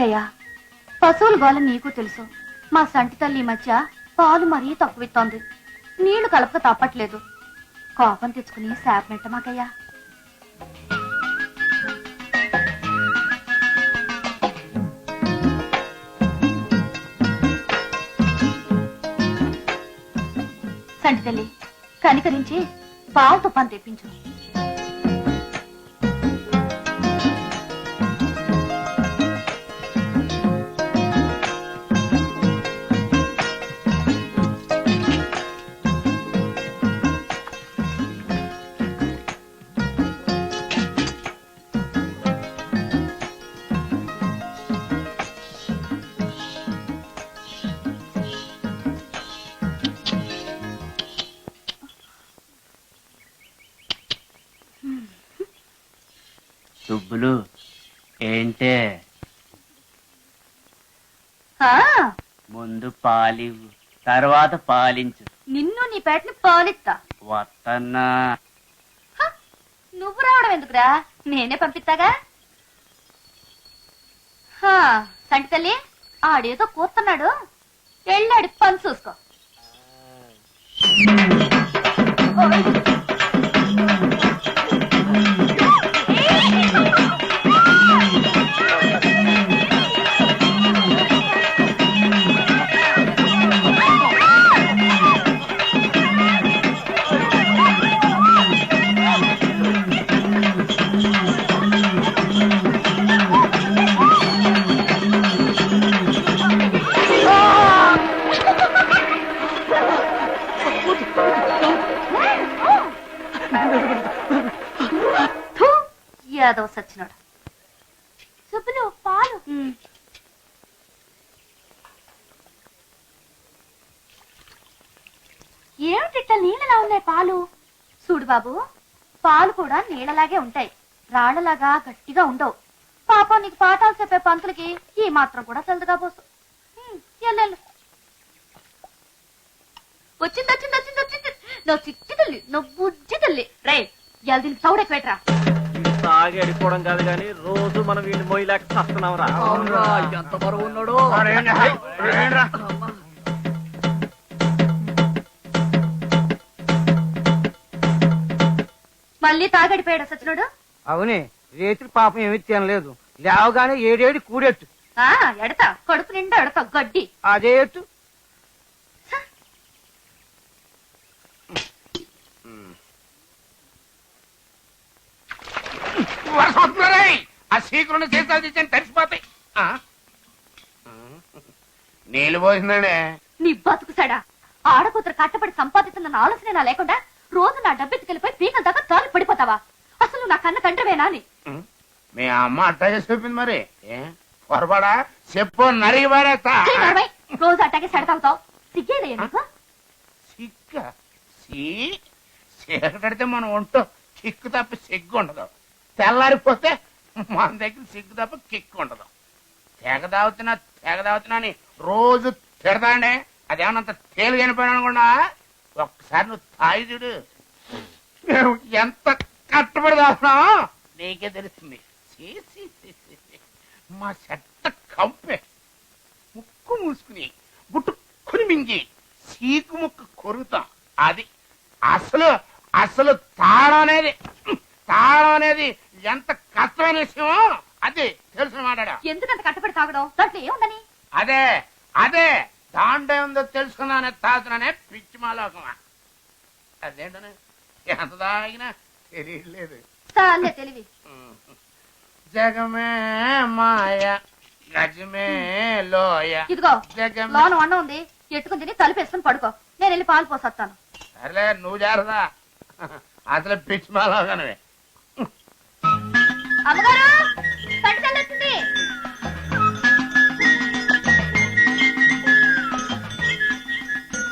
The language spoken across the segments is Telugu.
ఏమిటయ్యా పశువుల గోల నీకు తెలుసు. మా సంటి తల్లి ఈ మధ్య పాలు మరీ తక్కువిస్తోంది నీళ్ళు కలపక తప్పట్లేదు కోపం తెచ్చుకుని శాప మాకయ్యా. సంటి తల్లి కనికరించి పాలు తుఫాన్ తెప్పించు. సుబ్బులు ఏంటే? ముందు పాలివ్వు తర్వాత పాలించు. నిన్ను నీ పేటని పాలిస్తా వత్తన్నా హ, నువ్వు రావడం ఎందుకురా? నేనే పంపిస్తాగా హా, సంటి తల్లి ఆడేదో కూతున్నాడు వెళ్ళాడు పని చూసుకో. సచ్చినాడు సుబ్బులు పాలు. ఏమిటి నీళ్ళలా ఉన్నాయి పాలు? చూడు బాబు పాలు కూడా నీళ్ళలాగే ఉంటాయి. రాళ్ళలాగా గట్టిగా ఉండవు. పాపం నీకు పాఠాలు చెప్పే పంతులకి ఈ మాత్రం కూడా చల్లదుగా పోసు ఎల్లెళ్ళు వచ్చింది వచ్చింది వచ్చింది వచ్చింది. నా చిట్టి తల్లి నా బుజ్జి తల్లి. రే ఇవాళ దీనికి పెట్టరా తాగి అడిపోవడం కాదు కానీ రోజు మనం వీడిని మొయ్యలేక చస్తున్నాం రా ఎంత బరువు ఉన్నాడు. మళ్ళీ తాగడిపోయాడు సచ్చినోడు? అవునే రేత్రి పాపం ఏమీ తినలేదు. లేవగానే ఏడేడి కూడెట్టు. ఆ ఎడతా కడుపు నిండా ఎడతా గడ్డి. అదే ఎట్టు వర్షం వస్తున్నారే? ఆ శీఘ్రం చేసాలు తెచ్చాను తడిసిపోతాయి. నీళ్ళు పోసిందండి. నీ బతుకు సడా? ఆడకూతురు కట్టబడి సంపాదిస్తున్న ఆలోచన నా లేకుండా రోజు నా డబ్బెత్తుకెళ్ళిపోయి పీకల దాకా తాలు పడిపోతావా? అసలు నా కన్న తండ్రివేనా అని మీ అమ్మ అట్టాగే చెప్పింది మరి. ఏ? పొరపాడా? చెప్పు నరిగి పారేస్తా. రోజు అట్టాగే సెడతావుతావు. సిగ్గేదయ్యా నీకు సిక్క సీ? చీకటడితే మనం ఒంటో. కిక్కు తప్ప సిగ్గు ఉండదు తెల్లారిపోతే మన దగ్గర సిగ్గు తప్ప కిక్కు ఉండదు. తెగ దావుతున్నా తెగ దావుతున్నా అని రోజు తిడతాండే. అదేమన్నంత తేలిగా అనిపోయినా అనుకున్నా ఒక్కసారి నువ్వు తాయి చూడు. మేము ఎంత కట్టబడి దాస్తున్నామో నీకే తెలుస్తుంది. సీ, మా చెత్త కంపే. ముక్కు మూసుకుని గుట్టుకుని మింగి సీకు ముక్కు కొరుకుతాం. అది అసలు అసలు తాళం అనేది తాళం అనేది ఎంత కష్టమైన విషయమో అది తెలుసు మాట్లాడా. ఎందుకంత కట్టబడి తాగడం? దాంట్లో ఏముందని? అదే అదే దాంట్లో ఉందో తెలుసుకున్నానే తాగుతున్నానే పిచ్చి మాలోకమా. అదేంటనే? ఎంత తాగినా తెలియట్లేదు చాలే తెలివి. జగమే మాయ గజమే లోయ. ఇదిగో జగమే. లోన వండ ఉంది ఎట్టుకుని తిని తలుపేసుకుని పడుకో. నేను వెళ్ళి పాలు పోసొస్తాను. సర్లే నువ్వు చేరదా అసలు పిచ్చి మాలోకనవే అమ్మగారు వచ్చింది.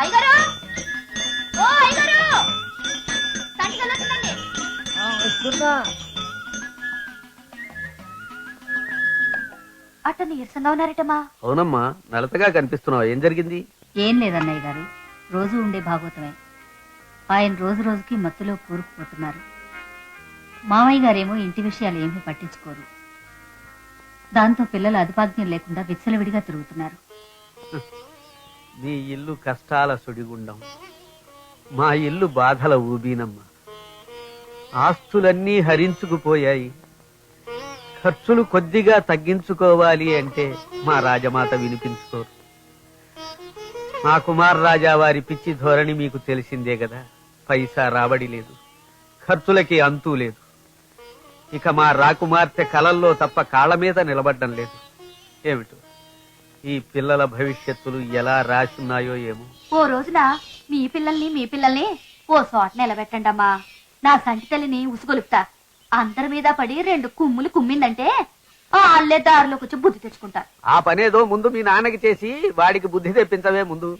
అయ్యగారు ఓ అయ్యగారు సంటి తల్లి వచ్చిందండి అట్ట నీరసంగా ఉన్నారటమ్మా. అవునమ్మా నలతగా కనిపిస్తున్నావు. ఏం జరిగింది? ఏం లేదన్నయ్య గారు రోజు ఉండే భాగవతమే. ఆయన రోజు రోజుకి మత్తులో కూరుకుపోతున్నారు. మావయ్య గారేమో ఇంటి విషయాలు ఏమీ పట్టించుకోరు. దాంతో పిల్లలు అదుపాజ్ఞం లేకుండా విచ్చలవిడిగా తిరుగుతున్నారు. నీ ఇల్లు కష్టాల సుడిగుండం. మా ఇల్లు బాధల ఊబీనమ్మ. ఆస్తులన్నీ హరించుకుపోయాయి. ఖర్చులు కొద్దిగా తగ్గించుకోవాలి అంటే మా రాజమాత వినిపించుకోరు. మా కుమార్ రాజా వారి పిచ్చి ధోరణి మీకు తెలిసిందే కదా. పైసా రాబడి లేదు. ఖర్చులకి అంతూ లేదు. ఇక మా రాకుమార్తె కలల్లో తప్ప కాళ్ళ మీద నిలబడ్డం లేదు. ఏమిటో? ఈ పిల్లల భవిష్యత్తులు ఎలా రాసున్నాయో ఏమో. ఓ రోజున మీ పిల్లల్ని మీ పిల్లల్ని ఓ చోట నిలబెట్టండి అమ్మా నా సంటి తల్లిని ఉసుగొలుపుతా. అందరి మీద పడి రెండు కుమ్ములు కుమ్మిందంటే ఆ అల్లే దారిలోకి వచ్చి బుద్ధి తెచ్చుకుంటారు. ఆ పనేదో ముందు మీ నాన్నకి చేసి వాడికి బుద్ధి తెప్పించవే ముందు.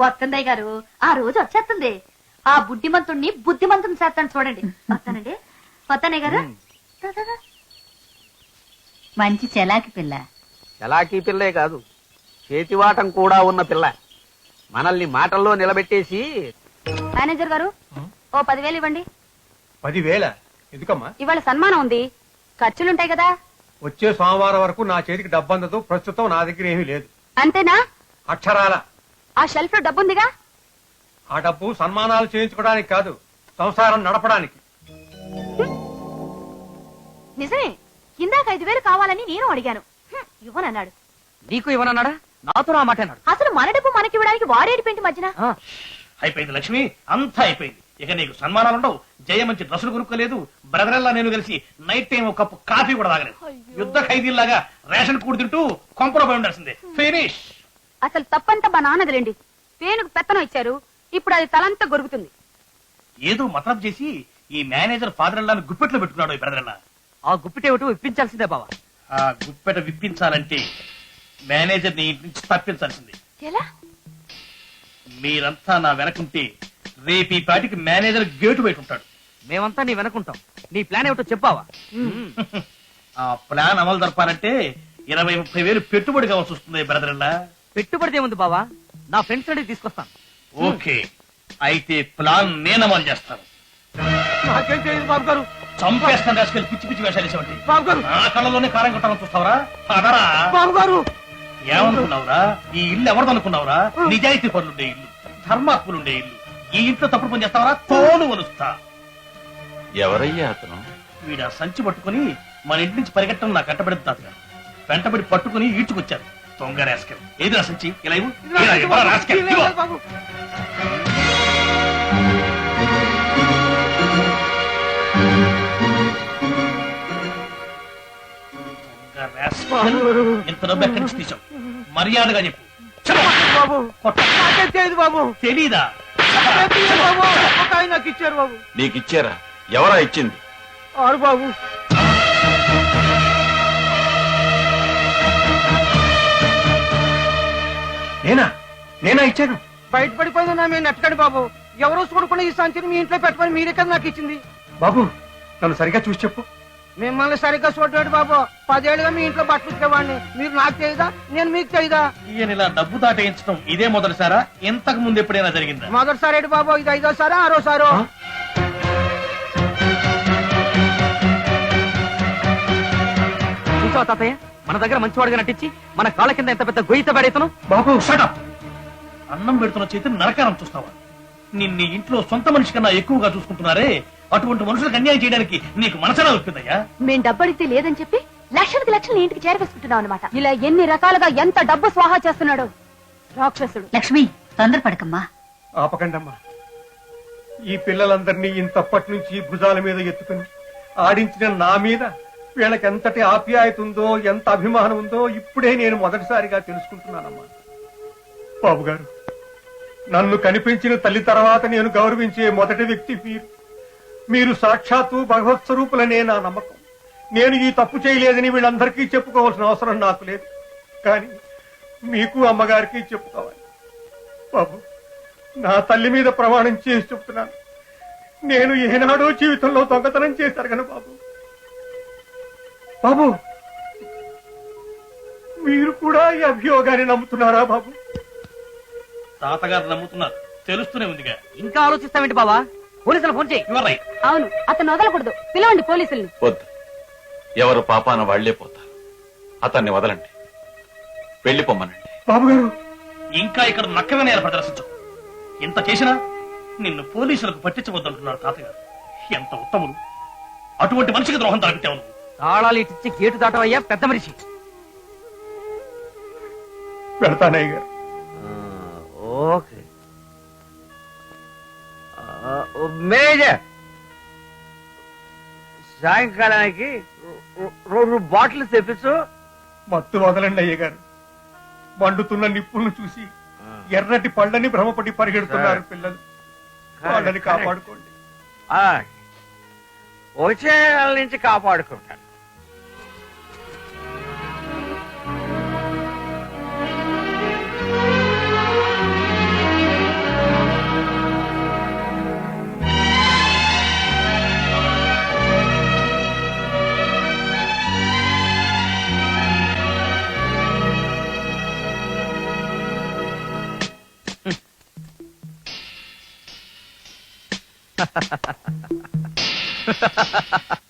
వస్తుందయ్య గారు ఆ రోజు వచ్చేస్తుంది. ఆ బుద్ధిమంతుణ్ణి బుద్ధిమంతుని చేస్తాను చూడండి. వస్తానండి. వస్తానయ్య గారు. మంచి చెలాకి పిల్ల. చలాకీ పిల్లే కాదు చేతివాటం కూడా ఉన్న పిల్ల. మనల్ని మాటల్లో నిలబెట్టేసి మేనేజర్ గారు ఓ పదివేలు ఇవ్వండి. పదివేల? ఎందుకమ్మా? ఇవాళ సన్మానం ఉంది. ఖర్చులుంటాయి కదా. వచ్చే సోమవారం వరకు నా చేతికి డబ్బు అందదు ప్రస్తుతం నా దగ్గర ఏమీ లేదు. అంతేనా? అక్షరాల. ఆ షెల్ఫ్లో డబ్బుందిగా? ఆ డబ్బు సన్మానాలు చేయించుకోవడానికి కాదు సంసారం నడపడానికి. నిజమే. ఇందాక ఐదు వేలు కావాలని నేను అడిగాను. హ్మ్, ఇవ్వనన్నాడు. నీకు ఇవ్వనన్నాడా? నాతో నా మాట అన్నాడు. అసలు మన డబ్బు మనకి ఇవ్వడానికి వాడేడిపోయింది మధ్యన? అయిపోయింది లక్ష్మి అంతా అయిపోయింది. ఇక నీకు సన్మానాలు ఉండవు జయ మంచి డ్రెస్సులు కొనుక్కోలేదు. బ్రదరల్లా నేను కలిసి నైట్ టైం ఒక కప్పు కాఫీ కూడా తాగలేదు. యుద్ధ ఖైదీల్లాగా రేషన్ కూడి తింటూ కొంపలో పోయి ఉండాల్సిందే. ఫినిష్. అసలు తప్పంతా మా నాన్నదిలేండి. పేనుకు పెత్తనం ఇచ్చారు. ఇప్పుడు అది తలంతా గొరుగుతుంది ఏదో మతలబ్ చేసి ఈ మేనేజర్ ఫాదర్ అల్లాని గుప్పెట్లో పెట్టుకున్నాడు ఈ బ్రదరల్లా. ఆ గుప్పిటేమిటో ఇప్పించాల్సిందే బావా. ఆ గుప్పెట విప్పించాలంటే మేనేజర్ని ఇంటి నుంచి తప్పించాల్సిందే. ఎలా? మీరంతా నా వెనకుంటే రేపు ఈ పాటికి మేనేజర్ గేటు బయట ఉంటాడు. మేమంతా నీ వెనకుంటాం. నీ ప్లాన్ ఏమిటో చెప్పావా? ఆ ప్లాన్ అమలు జరపాలంటే ఇరవై ముప్పై వేలు పెట్టుబడి కావాల్సి వస్తుంది బ్రదరల్లా పెట్టుబడి ఏముంది బావా. నా ఫ్రెండ్స్ అడిగి తీసుకొస్తాను. ఓకే. అయితే ప్లాన్ నేను అమలు చేస్తాను. నాకేం తెలియదు బాబు గారు. చంపేస్తాను రాసుకెళ్ళి పిచ్చి పిచ్చి వేషాలు వేసేవంటి బాబు గారు నా కళ్ళలోనే కారం కొట్టాలని చూస్తావరా? అదరా బాబు గారు ఏమనుకున్నావురా? ఈ ఇల్లు ఎవరిది అనుకున్నావురా నిజాయితీ పనులుండే ఇల్లు ధర్మాత్ములుండే ఇల్లు. ఈ ఇంట్లో తప్పుడు పని చేస్తావరా? తోలు వలుస్తా. ఎవరయ్యా అతను? వీడు ఆ సంచి పట్టుకుని మన ఇంటి నుంచి పరిగెట్టడం నాకు కట్టబడి తాతగా వెంటబడి పట్టుకుని ఈడ్చుకొచ్చారు. దొంగ రాస్కెల్ ఏది నా సంచి? ఇలా ఇవ్వు. ఇలా ఇవ్వరా రాస్కెల్? ఇవ్వు. ఇంత డబ్బు ఎక్కడి నుంచి తీసావు మర్యాదగా చెప్పు. బాబు. కొట్ట. నాకేం తెలియదు బాబు. తెలీదా? ఒక ఆయన నాకు ఇచ్చారు బాబు. నీకు ఇచ్చారా? ఎవరా ఇచ్చింది? ఆరు బాబు. నేనా? నేనా ఇచ్చాను? బయట పడిపోయిందన్నా మేము నెట్టకండి బాబు. ఎవరో చూడకుండా ఈ సంచిని మీ ఇంట్లో పెట్టమని మీరే కదా నాకు ఇచ్చింది. బాబు నన్ను సరిగ్గా చూసి చెప్పు. మిమ్మల్ని సరిగ్గా చూడలేడు బాబు. పదేళ్ళుగా మీ ఇంట్లో బట్టలు ఇచ్చేవాడిని మీరు నాకు చేయదా? నేను మీకు చేయదా? ఈయన ఇలా డబ్బు దాటేయించడం ఇదే మొదటిసారా? ఇంతకు ముందు ఎప్పుడైనా జరిగిందా? మొదటిసారి ఏంటి బాబు? ఇది ఐదోసారా ఆరోసారో? చూసావా తాతయ్య. మన దగ్గర మంచివాడుగా నటించి మన కాళ్ళ కింద ఎంత పెద్ద గొయ్యిత పడేతను బాబు షటప్ అన్నం పెడుతున్న చేతిని నరకారం చూస్తావా? నిన్ను ఇంట్లో సొంత మనిషి కన్నా ఎక్కువగా చూసుకుంటున్నారే. అటువంటి మనుషులకు అన్యాయం చేయడానికి నీకు మనసలా వస్తుందయ్యా మేం డబ్బు అడిగితే లేదని చెప్పి లక్షలకి లక్షలు ఇంటికి చేరవేసుకుంటున్నాం అనమాట ఇలా ఎన్ని రకాలుగా ఎంత డబ్బు స్వాహా చేస్తున్నాడు? రాక్షసుడు. లక్ష్మి తొందరపడకమ్మా. ఆపకండమ్మా. ఈ పిల్లలందరినీ ఇంతప్పటి నుంచి భుజాల మీద ఎత్తుకుని ఆడించిన నా మీద వీళ్ళకి ఎంతటి ఆప్యాయత ఉందో ఎంత అభిమానం ఉందో ఇప్పుడే నేను మొదటిసారిగా తెలుసుకుంటున్నానమ్మా. బాబు గారు నన్ను కనిపించిన తల్లి తర్వాత నేను గౌరవించే మొదటి వ్యక్తి మీరు. మీరు సాక్షాత్తు భగవత్ స్వరూపులనే నా నమ్మకం. నేను ఈ తప్పు చేయలేదని వీళ్ళందరికీ చెప్పుకోవాల్సిన అవసరం నాకు లేదు. కానీ మీకు అమ్మగారికి చెప్పుకోవాలి. బాబు నా తల్లి మీద ప్రమాణం చేసి చెప్తున్నాను. నేను ఏనాడో జీవితంలో దొంగతనం చేశారు కదా బాబు. బాబు మీరు కూడా ఈ అభియోగాన్ని నమ్ముతున్నారా బాబు? తాతగారు నమ్ముతున్నారు. తెలుస్తూనే ఉందిగా. ఇంకా ఆలోచిస్తావేంటి బావా? పోలీసులు ఫోన్ చేయి. యువర్ రైట్ అవును అతను వదలకూడదు. పిలవండి పోలీసుల్ని. వద్దు. ఎవరు పాపాన వాళ్ళే పోతారు. అతన్ని వదలండి. వెళ్ళిపోమ్మనండి బాబు గారు ఇంకా ఇక్కడ నక్క వినయాలు ప్రదర్శించు ఇంత చేసినా నిన్ను పోలీసులకు పట్టించవద్దంటున్నారు తాతగారు. ఎంత ఉత్తములు. అటువంటి మనిషికి ద్రోహం తలపెట్టావు తాళాలు ఇచ్చి గేటు దాటవయ్యా పెద్ద మనిషి. వెళ్తానయ్య గారు. ఓకే. మేనేజర్ సాయంకాలానికి రెండు బాటిల్స్ తెప్పించు మత్తు వదలండి అయ్య గారు మండుతున్న నిప్పులను చూసి ఎర్రటి పళ్ళని భ్రమపడి పరిగెడుతున్నారు. పిల్లలు. వాళ్ళని కాపాడుకోండి. ఆ, వచ్చే నెల నుంచి కాపాడుకుంటాను. ha ha ha